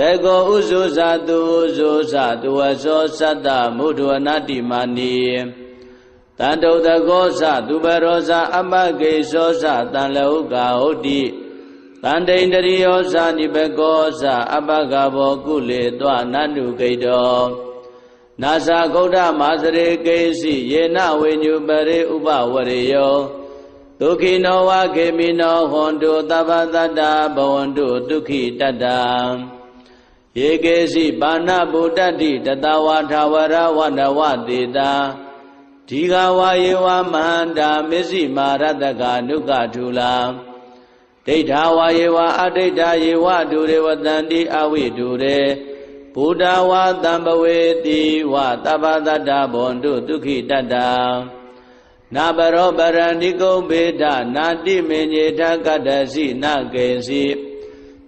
တေကောဥဇုဇာတုဥဇုဇာတုဝသောသတ္တမုဒ္ဒဝနာတိမာနီတန္တုတကောသသူဘရောဇာအမဂေသောသတံလဟုကာဟုတ်တိတန္တိန္တရိယောဇာနိဘကောဇာအပကဘောကုလေတောနန္တုဂိတောနာဇာဂௌဒမာစရေကေစီယေနဝိညုပရိဥပဝရေယောဒုခိနောဝခေမိနောဟွန်တုသဗ္ဗတတ္တဘဝန္တုဒုက္ခိတတ္တ ယေကေစီပါဏဗုဒ္ဓတိတတဝါထာဝရဝနဝတေတာဒီဃဝါယေဝမန္တာမစ္စည်းမာရတကနုကထူလာဒိဋ္ဌာဝါယေဝအဒိဋ္ဌာယေဝဒုရေဝတန္တိအဝိဒုရေဘုဒ္ဓဝါတံပဝေတိဝတပ္ပတတ္တဘွန်တုဒုက္ခိတတ္တနာဘရောပရဏိကုံဘေဒနာတိမေညေထကတ္တစီနကေစီ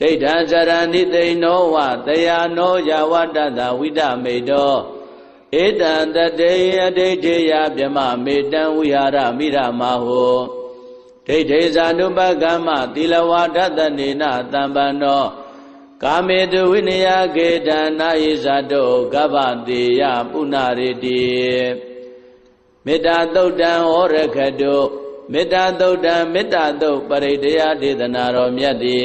ဒိဋ္ဌံဇရဏိသိဏောဝတယာနောယဝတ္တတဝိဒမေတောဧတံတတေယဒိဋ္ဌိယဗြမမေတံဝိဟာရမိရမဟောဒိဋ္ဌိဇာနုပကမ္မသီလဝါဒတနေနတံပန္နောကာမေတုဝိနယကေတနာယိဇာတောကဗ္ဗတေယပုဏ္ဏရေတိမေတ္တာသုတ်တံဟောရခတုမေတ္တာသုတ်တံမေတ္တာသုတ်ပရိတယဒေသနာတော်မြတ်သည်